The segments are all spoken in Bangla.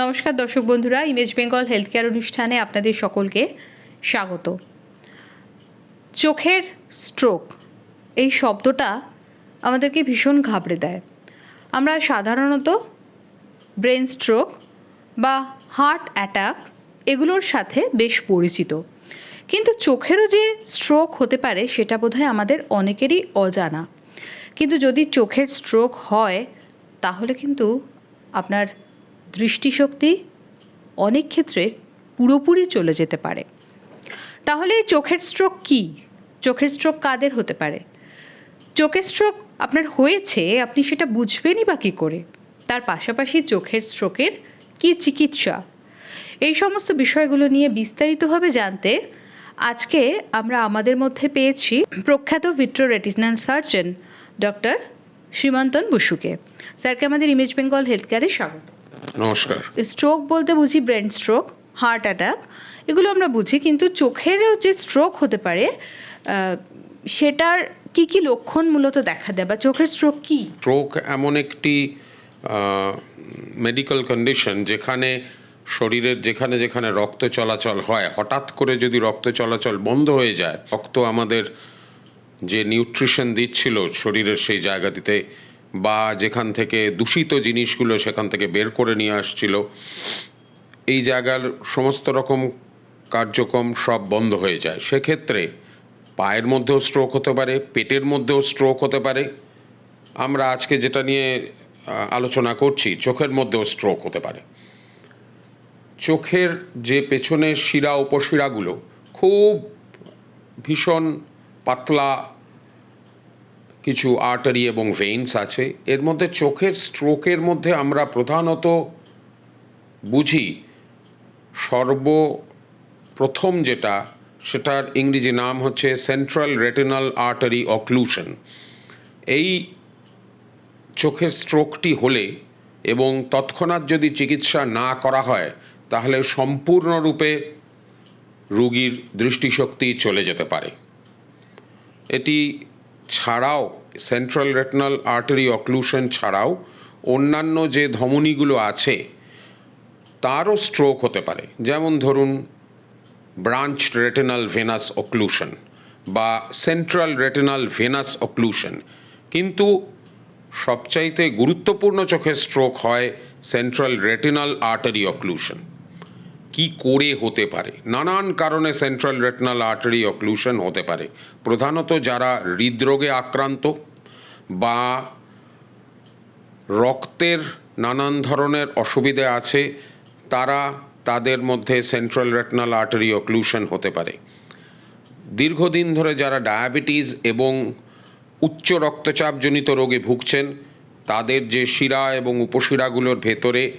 নমস্কার দর্শক বন্ধুরা ইমেজ বেঙ্গল হেলথ কেয়ার অনুষ্ঠানে আপনাদের সকলকে স্বাগত। চোখের স্ট্রোক এই শব্দটা আমাদেরকে ভীষণ ঘাবড়ে দেয়। আমরা সাধারণত ব্রেন স্ট্রোক বা হার্ট অ্যাটাক এগুলোর সাথে বেশ পরিচিত। কিন্তু চোখেরও যে স্ট্রোক হতে পারে, সেটা বোধহয় আমাদের অনেকেরই অজানা। কিন্তু যদি চোখের স্ট্রোক হয়, তাহলে কিন্তু আপনার দৃষ্টিশক্তি অনেক ক্ষেত্রে পুরোপুরি চলে যেতে পারে। তাহলে চোখের স্ট্রোক কী? চোখের স্ট্রোক কাদের হতে পারে? চোখের স্ট্রোক আপনার হয়েছে, আপনি সেটা বুঝবেনই বা কী করে? তার পাশাপাশি চোখের স্ট্রোকের কী চিকিৎসা? এই সমস্ত বিষয়গুলো নিয়ে বিস্তারিতভাবে জানতে আজকে আমরা আমাদের মধ্যে পেয়েছি প্রখ্যাত vitreo retinal surgeon doctor Simantan বসুকে। স্যারকে আমাদের ইমেজ বেঙ্গল হেলথ কেয়ারে স্বাগত। নমস্কার। স্ট্রোক বলতে বুঝি ব্রেন স্ট্রোক হার্ট অ্যাটাক এগুলো আমরা বুঝি কিন্তু চোখেরও যে স্ট্রোক হতে পারে সেটার কি কি লক্ষণ মূলত দেখা দেয় বা চোখের স্ট্রোক কি? স্ট্রোক এমন একটি মেডিকেল কন্ডিশন যেখানে শরীরের যেখানে যেখানে রক্ত চলাচল হয় হঠাৎ করে যদি রক্ত চলাচল বন্ধ হয়ে যায় রক্ত আমাদের যে নিউট্রিশন দিচ্ছিল শরীরের সেই জায়গাটিতে বা যেখান থেকে দূষিত জিনিসগুলো সেখান থেকে বের করে নিয়ে আসছিল, এই জায়গার সমস্ত রকম কার্যক্রম সব বন্ধ হয়ে যায়। সেক্ষেত্রে পায়ের মধ্যেও স্ট্রোক হতে পারে, পেটের মধ্যেও স্ট্রোক হতে পারে। আমরা আজকে যেটা নিয়ে আলোচনা করছি, চোখের মধ্যেও স্ট্রোক হতে পারে। চোখের যে পেছনের শিরা, উপশিরাগুলো খুব ভীষণ পাতলা কিছু আর্টারি এবং ভেইনস আছে। এর মধ্যে চোখের স্ট্রোকের মধ্যে আমরা প্রধানত বুঝি সর্বপ্রথম যেটা, সেটার ইংরেজি নাম হচ্ছে সেন্ট্রাল রেটিনাল আর্টারি অক্লুশন এই চোখের স্ট্রোকটি হলে এবং তৎক্ষণাৎ যদি চিকিৎসা না করা হয়, তাহলে সম্পূর্ণরূপে রুগীর দৃষ্টিশক্তি চলে যেতে পারে। এটি ছাড়াও সেন্ট্রাল রেটিনাল আর্টারি অক্লুশন ছাড়াও অন্যান্য যে ধমনীগুলো আছে, তারও স্ট্রোক হতে পারে। যেমন ধরুন ব্রাঞ্চ রেটেনাল ভেনাস অক্লুশন বা সেন্ট্রাল রেটেনাল ভেনাস অক্লুশন কিন্তু সবচাইতে গুরুত্বপূর্ণ চোখের স্ট্রোক হয় সেন্ট্রাল রেটিনাল আর্টারি অক্লুশন কি করে হতে পারে? নানান কারণে সেন্ট্রাল রেটনাল আর্টারি অক্লুশন হতে পারে। প্রধানত যারা হৃদরোগে আক্রান্ত বা রক্তের নানান ধরনের অসুবিধে আছে, তারা তাদের মধ্যে সেন্ট্রাল রেটনাল আর্টারি অক্লুশন হতে পারে। দীর্ঘদিন ধরে যারা ডায়াবেটিস এবং উচ্চ রক্তচাপজনিত রোগে ভুগছেন, তাদের যে শিরা এবং উপশিরাগুলোর ভেতরে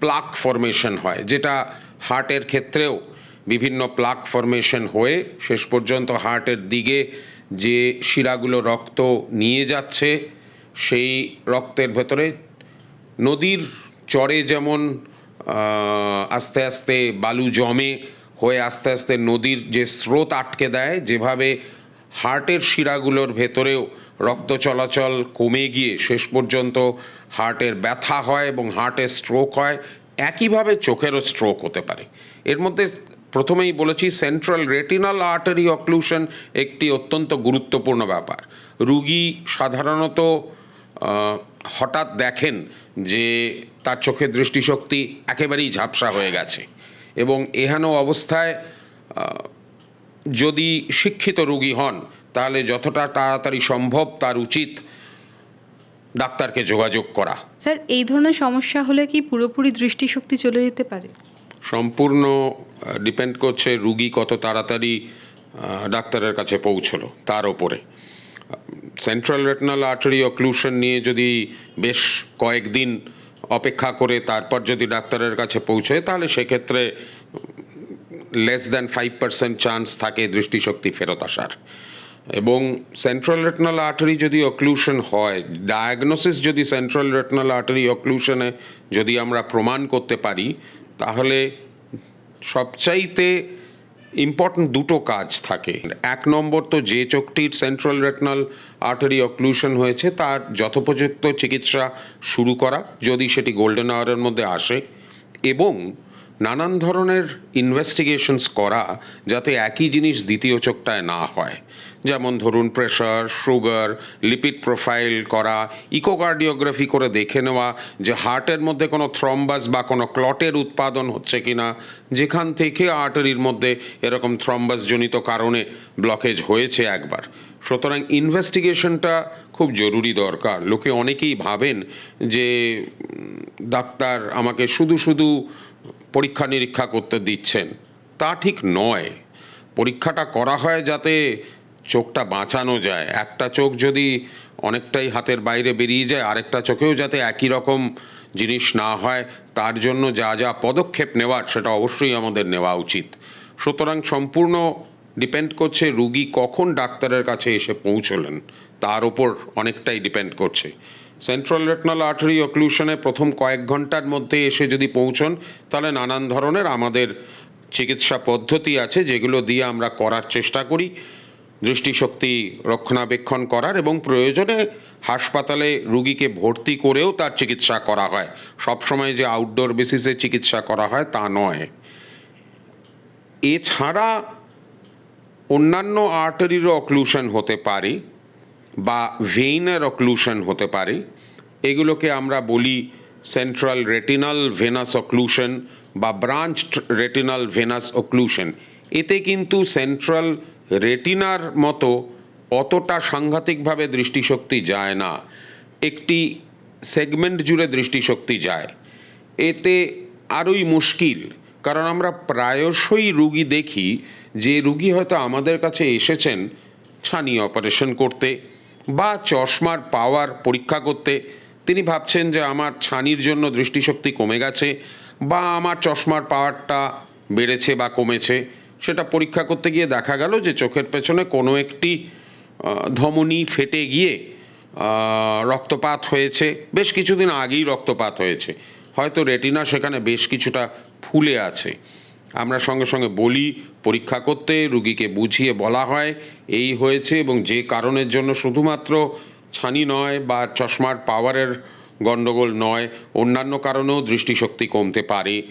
প্লাক ফরমেশন হয়, যেটা হার্টের ক্ষেত্রেও বিভিন্ন প্লাক ফরমেশন হয়ে শেষ পর্যন্ত হার্টের দিকে যে শিরাগুলো রক্ত নিয়ে যাচ্ছে, সেই রক্তের ভেতরে নদীর চরে যেমন আস্তে আস্তে বালু জমে হয়ে আস্তে আস্তে নদীর যে স্রোত আটকে দেয়, যেভাবে হার্টের শিরাগুলোর ভেতরেও রক্ত চলাচল কমে গিয়ে শেষ পর্যন্ত হার্টের ব্যথা হয় এবং হার্টের স্ট্রোক হয় একইভাবে চোখেরও স্ট্রোক হতে পারে। এর মধ্যে প্রথমেই বলেছি সেন্ট্রাল রেটিনাল আর্টারি অক্লুশন একটি অত্যন্ত গুরুত্বপূর্ণ ব্যাপার। রুগী সাধারণত হঠাৎ দেখেন যে তার চোখের দৃষ্টিশক্তি একেবারেই ঝাপসা হয়ে গেছে এবং এহেন অবস্থায় যদি শিক্ষিত রুগী হন, তাহলে যতটা তাড়াতাড়ি সম্ভব তার উচিত ডাক্তারকে যোগাযোগ করা। স্যার এই ধরনের সমস্যা হলে কি পুরোপুরি দৃষ্টিশক্তি চলে যেতে পারে? সম্পূর্ণ ডিপেন্ড করছে রুগী কত তাড়াতাড়ি ডাক্তারের কাছে পৌঁছলো তার ওপরে। সেন্ট্রাল রেটনাল আর্টারি অক্লুশন নিয়ে যদি বেশ কয়েকদিন অপেক্ষা করে তারপর যদি ডাক্তারের কাছে পৌঁছয় তাহলে সেক্ষেত্রে less than five percent chance থাকে দৃষ্টিশক্তি ফেরত আসার। এবং সেন্ট্রাল রেটনাল আর্টারি যদি অক্লুশন হয় ডায়াগনোসিস যদি সেন্ট্রাল রেটনাল আর্টারি অক্লুশনে যদি আমরা প্রমাণ করতে পারি, তাহলে সবচাইতে ইম্পর্ট্যান্ট দুটো কাজ থাকে। এক নম্বর তো যে চোখটির সেন্ট্রাল রেটনাল আর্টারি অক্লুশন হয়েছে, তার যথোপযুক্ত চিকিৎসা শুরু করা, যদি সেটি গোল্ডেন আওয়ারের মধ্যে আসে, এবং নানান ধরনের ইনভেস্টিগেশনস করা যাতে একই জিনিস দ্বিতীয় চোখটায় না হয়। যেমন ধরুন প্রেশার সুগার লিপিড প্রোফাইল করা ইকোকার্ডিওগ্রাফি করে দেখে নেওয়া যে হার্টের মধ্যে কোনো থ্রম্বাস বা কোনো ক্লটের উৎপাদন হচ্ছে কি না যেখান থেকে আর্টারির মধ্যে এরকম থ্রম্বাসজনিত কারণে ব্লকেজ হয়েছে একবার। সুতরাং ইনভেস্টিগেশনটা খুব জরুরি দরকার। লোকে অনেকেই ভাবেন যে ডাক্তার আমাকে শুধু শুধু পরীক্ষা নিরীক্ষা করতে দিচ্ছেন। তা ঠিক নয়। পরীক্ষাটা করা হয় যাতে চোখটা বাঁচানো যায়। একটা চোখ যদি অনেকটাই হাতের বাইরে বেরিয়ে যায়, আরেকটা চোখেও যাতে একই রকম জিনিস না হয়, তার জন্য যা যা পদক্ষেপ নেওয়ার সেটা অবশ্যই আমাদের নেওয়া উচিত। সুতরাং সম্পূর্ণ ডিপেন্ড করছে রুগী কখন ডাক্তারের কাছে এসে পৌঁছলেন। তার ওপর অনেকটাই ডিপেন্ড করছে। সেন্ট্রাল রেটনাল আর্টারি অক্লুশনে প্রথম কয়েক ঘণ্টার মধ্যে এসে যদি পৌঁছন, তাহলে নানান ধরনের আমাদের চিকিৎসা পদ্ধতি আছে যেগুলো দিয়ে আমরা করার চেষ্টা করি। দৃষ্টিশক্তি রক্ষণাবেক্ষণ করার এবং প্রয়োজনে হাসপাতালে রুগীকে ভর্তি করেও তার চিকিৎসা করা হয়। সবসময় যে আউটডোর বেসিসে চিকিৎসা করা হয় তা নয়। এছাড়া অন্যান্য আর্টারিরও অক্লুশন হতে পারে। বা ভেইনের অক্লুশন হতে পারে। এগুলোকে আমরা বলি সেন্ট্রাল রেটিনাল ভেনাস অক্লুশন বা ব্রাঞ্চ রেটিনাল ভেনাস অক্লুশন এতে কিন্তু সেন্ট্রাল রেটিনার মতো অতটা সাংঘাতিকভাবে দৃষ্টিশক্তি যায় না। একটি সেগমেন্ট জুড়ে দৃষ্টিশক্তি যায়। এতে আরোই মুশকিল, কারণ আমরা প্রায়শই রুগী দেখি, যে রুগী হয়তো আমাদের কাছে এসেছেন, ছানি অপারেশন করতে। বা চশমার পাওয়ার পরীক্ষা করতে। তিনি ভাবছেন যে আমার ছানির জন্য দৃষ্টিশক্তি কমে গেছে বা আমার চশমার পাওয়ারটা বেড়েছে বা কমেছে। সেটা পরীক্ষা করতে গিয়ে দেখা গেল যে চোখের পেছনে কোনো একটি ধমনী ফেটে গিয়ে রক্তপাত হয়েছে। বেশ কিছুদিন আগেই রক্তপাত হয়েছে। হয়তো রেটিনা সেখানে বেশ কিছুটা ফুলে আছে। আমরা সঙ্গে সঙ্গে বলি, পরীক্ষা করতে, রুগীকে বুঝিয়ে বলা হয়। এই হয়েছে এবং যে কারণের জন্য শুধুমাত্র ছানি নয় বা চশমার পাওয়ারের গণ্ডগোল নয়, অন্যান্য কারণেও দৃষ্টিশক্তি কমতে পারে।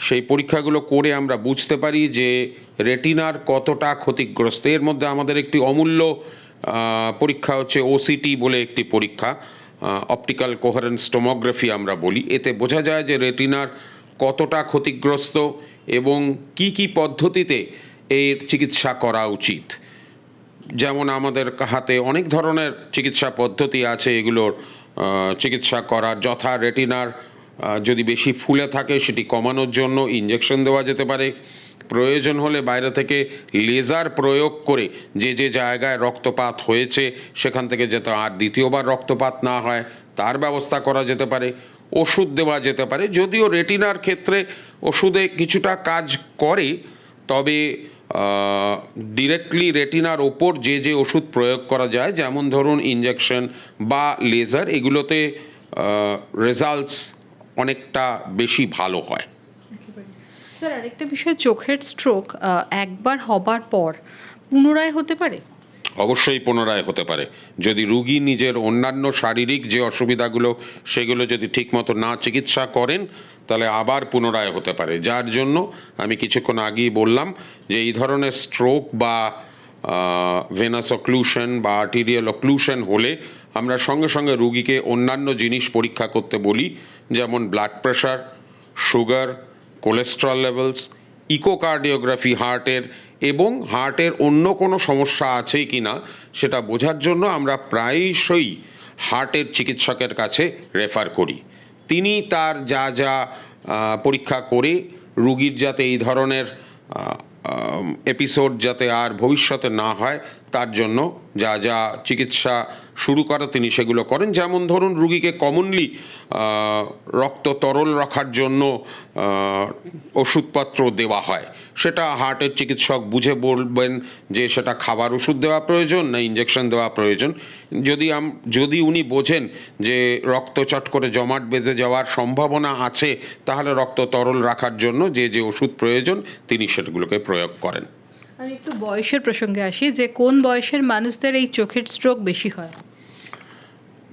সেই পরীক্ষাগুলো করে আমরা বুঝতে পারি যে রেটিনার কতটা ক্ষতিগ্রস্ত। এর মধ্যে আমাদের একটি অমূল্য পরীক্ষা হচ্ছে ওসিটি বলে একটি পরীক্ষা। অপটিক্যাল কোহারেন্স টোমোগ্রাফি আমরা বলি। এতে বোঝা যায় যে রেটিনার কতটা ক্ষতিগ্রস্ত এবং কি কি পদ্ধতিতে এর চিকিৎসা করা উচিত? যেমন আমাদের হাতে অনেক ধরনের চিকিৎসা পদ্ধতি আছে এগুলোর চিকিৎসা করার যথা রেটিনার যদি বেশি ফুলে থাকে সেটি কমানোর জন্য ইঞ্জেকশন দেওয়া যেতে পারে। প্রয়োজন হলে বাইরে থেকে লেজার প্রয়োগ করে যে যে জায়গায় রক্তপাত হয়েছে সেখান থেকে যাতে আর দ্বিতীয়বার রক্তপাত না হয়, তার ব্যবস্থা করা যেতে পারে। ওষুধ দেওয়া যেতে পারে। যদিও রেটিনার ক্ষেত্রে ওষুধে কিছুটা কাজ করে, তবে ডিরেক্টলি রেটিনার ওপর যে যে ওষুধ প্রয়োগ করা যায়, যেমন ধরুন ইঞ্জেকশন বা লেজার এগুলোতে রেজাল্টস অনেকটা বেশি ভালো হয়। স্যার, আরেকটা বিষয়, চোখের স্ট্রোক একবার হবার পর পুনরায় হতে পারে? অবশ্যই পুনরায় হতে পারে। যদি রুগী নিজের অন্যান্য শারীরিক যে অসুবিধাগুলো, সেগুলো যদি ঠিকমতো না চিকিৎসা করেন, তাহলে আবার পুনরায় হতে পারে। যার জন্য আমি কিছুক্ষণ আগেই বললাম যে, এই ধরনের স্ট্রোক বা ভেনাস অক্লুশন বা আর্টিরিয়াল অক্লুশন হলে আমরা সঙ্গে সঙ্গে রুগীকে অন্যান্য জিনিস পরীক্ষা করতে বলি, যেমন blood pressure sugar cholesterol levels echocardiography হার্টের এবং হার্টের অন্য কোনো সমস্যা আছে কি না সেটা বোঝার জন্য আমরা প্রায়শই হার্টের চিকিৎসকের কাছে রেফার করি। তিনি তার যা যা পরীক্ষা করে রুগীর যাতে এই ধরনের এপিসোড যাতে আর ভবিষ্যতে না হয় তার জন্য যা যা চিকিৎসা শুরু করে তিনি সেগুলো করেন। যেমন ধরুন, রুগীকে কমনলি রক্ত তরল রাখার জন্য ওষুধপত্র দেওয়া হয়। সেটা হার্টের চিকিৎসক বুঝে বলবেন যে সেটা খাবার ওষুধ দেওয়া প্রয়োজন না ইঞ্জেকশন দেওয়া প্রয়োজন। যদি আম, যদি উনি বোঝেন যে রক্ত চট করে জমাট বেঁধে যাওয়ার সম্ভাবনা আছে, তাহলে রক্ত তরল রাখার জন্য যে যে ওষুধ প্রয়োজন, তিনি সেগুলোকে প্রয়োগ করেন। একটু বয়সের প্রসঙ্গে আসি যে কোন বয়সের মানুষদের এই চোখের স্ট্রোক বেশি হয়?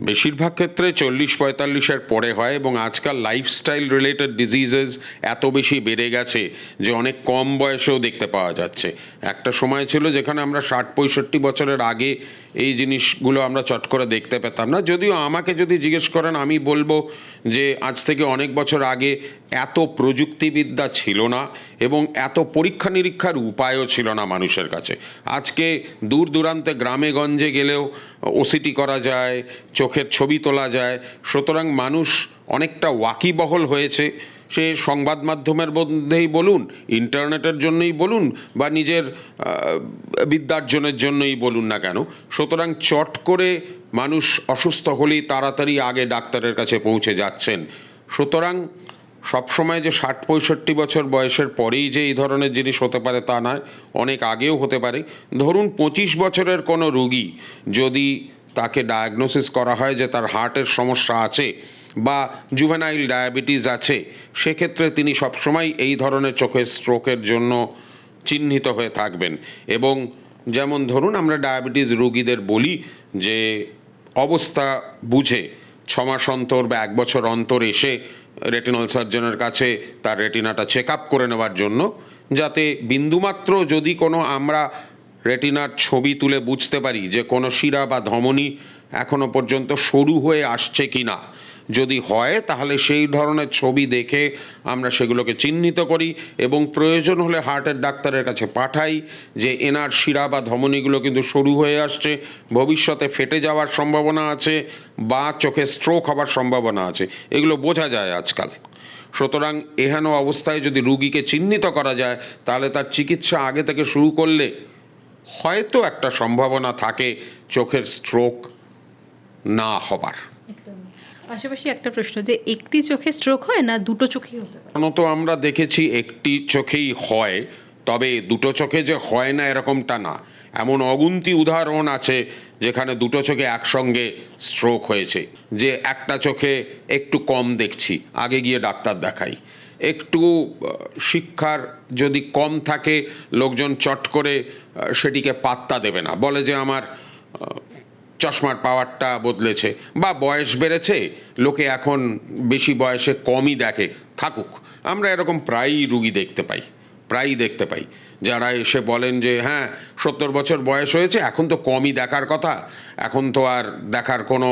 বেশিরভাগ ক্ষেত্রে চল্লিশ পঁয়তাল্লিশের পরে হয় এবং আজকাল লাইফস্টাইল রিলেটেড ডিজিজেস এত বেশি বেড়ে গেছে যে অনেক কম বয়সেও দেখতে পাওয়া যাচ্ছে। একটা সময় ছিল যেখানে আমরা ষাট পঁয়ষট্টি বছরের আগে এই জিনিসগুলো আমরা চট করে দেখতে পেতাম না। যদিও আমাকে যদি জিজ্ঞেস করেন, আমি বলব যে আজ থেকে অনেক বছর আগে এত প্রযুক্তিবিদ্যা ছিল না এবং এত পরীক্ষা নিরীক্ষার উপায়ও ছিল না মানুষের কাছে। আজকে দূর দূরান্তে গ্রামে গঞ্জে গেলেও ওসিটি করা যায় চোখের ছবি তোলা যায়। সুতরাং মানুষ অনেকটা ওয়াকিবহল হয়েছে। সে সংবাদ মাধ্যমের মধ্যেই বলুন, ইন্টারনেটের জন্যই বলুন বা নিজের বিদ্যার্জনের জন্যই বলুন না কেন। সুতরাং চট করে মানুষ অসুস্থ হলেই তাড়াতাড়ি আগে ডাক্তারের কাছে পৌঁছে যাচ্ছেন। সুতরাং সবসময় যে ষাট পঁয়ষট্টি বছর বয়সের পরেই যে এই ধরনের জিনিস হতে পারে তা নয়, অনেক আগেও হতে পারে। ধরুন পঁচিশ বছরের কোনো রুগী যদি তাকে ডায়াগনোসিস করা হয় যে তার হার্টের সমস্যা আছে বা জুভেনাইল ডায়াবেটিস আছে। সেক্ষেত্রে তিনি সবসময় এই ধরনের চোখের স্ট্রোকের জন্য চিহ্নিত হয়ে থাকবেন। এবং যেমন ধরুন আমরা ডায়াবেটিস রোগীদের বলি যে অবস্থা বুঝে, ছমাস অন্তর বা এক বছর অন্তর এসে রেটিনাল সার্জনের কাছে তার রেটিনাটা চেক আপ করে নেওয়ার জন্য, যাতে বিন্দুমাত্র যদি কোনো আমরা রেটিনার ছবি তুলে বুঝতে পারি যে কোনো শিরা বা ধমনী এখনও পর্যন্ত সরু হয়ে আসছে কি না। যদি হয়, তাহলে সেই ধরনের ছবি দেখে আমরা সেগুলোকে চিহ্নিত করি এবং প্রয়োজন হলে হার্টের ডাক্তারের কাছে পাঠাই যে এনার শিরা বা ধমনীগুলো কিন্তু সরু হয়ে আসছে, ভবিষ্যতে ফেটে যাওয়ার সম্ভাবনা আছে বা চোখে স্ট্রোক হওয়ার সম্ভাবনা আছে। এগুলো বোঝা যায় আজকাল। সুতরাং এহেন অবস্থায় যদি রুগীকে চিহ্নিত করা যায়, তাহলে তার চিকিৎসা আগে থেকে শুরু করলে হয়তো একটা সম্ভাবনা থাকে চোখের স্ট্রোক না হবার। পাশাপাশি একটা প্রশ্ন যে একটি চোখে স্ট্রোক হয় না দুটো চোখেই হতে পারে? সাধারণত আমরা দেখেছি একটি চোখেই হয় তবে দুটো চোখে যে হয় না এরকমটা না। এমন অগুন্তি উদাহরণ আছে যেখানে দুটো চোখে একসঙ্গে স্ট্রোক হয়েছে। যে একটা চোখে একটু কম দেখছি আগে গিয়ে ডাক্তার দেখাই। একটু শিক্ষার যদি কম থাকে, লোকজন চট করে সেটিকে পাত্তা দেবে না। বলে যে আমার চশমার পাওয়ারটা বদলেছে বা বয়স বেড়েছে, লোকে এখন বেশি বয়সে কমই দেখে। থাকুক, আমরা এরকম প্রায়ই রুগী দেখতে পাই, প্রায়ই দেখতে পাই। যারা এসে বলেন যে হ্যাঁ সত্তর বছর বয়স হয়েছে, এখন তো কমই দেখার কথা, এখন তো আর দেখার কোনো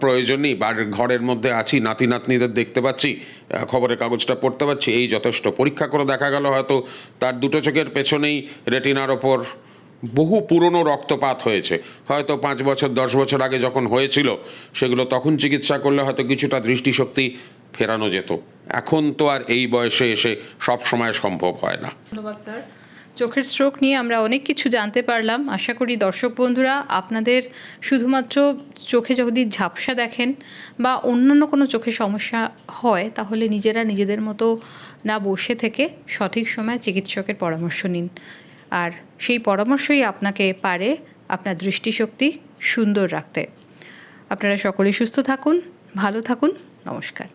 প্রয়োজন নেই বাড়ির ঘরের মধ্যে আছি, নাতি নাতনিদের দেখতে পাচ্ছি খবরের কাগজটা পড়তে পারছি, এই যথেষ্ট। পরীক্ষা করে দেখা গেল হয়তো তার দুটো চোখের পেছনেই রেটিনার ওপর বহু পুরনো রক্তপাত হয়েছে। হয়তো পাঁচ বছর, দশ বছর আগে যখন হয়েছিল, সেগুলো তখন চিকিৎসা করলে হয়তো কিছুটা দৃষ্টিশক্তি ফেরানো যেত। এখন তো আর এই বয়সে এসে সব সময় সম্ভব হয় না। ধন্যবাদ, স্যার। চোখের স্ট্রোক নিয়ে আমরা অনেক কিছু জানতে পারলাম। আশা করি দর্শক বন্ধুরা, আপনাদের শুধুমাত্র চোখে যদি ঝাপসা দেখেন বা অন্যান্য কোনো চোখে সমস্যা হয়, তাহলে নিজেরা নিজেদের মতো না বসে থেকে সঠিক সময়ে চিকিৎসকের পরামর্শ নিন। আর সেই পরামর্শই আপনাকে পারে আপনার দৃষ্টিশক্তি সুন্দর রাখতে। আপনারা সকলেই সুস্থ থাকুন, ভালো থাকুন, নমস্কার।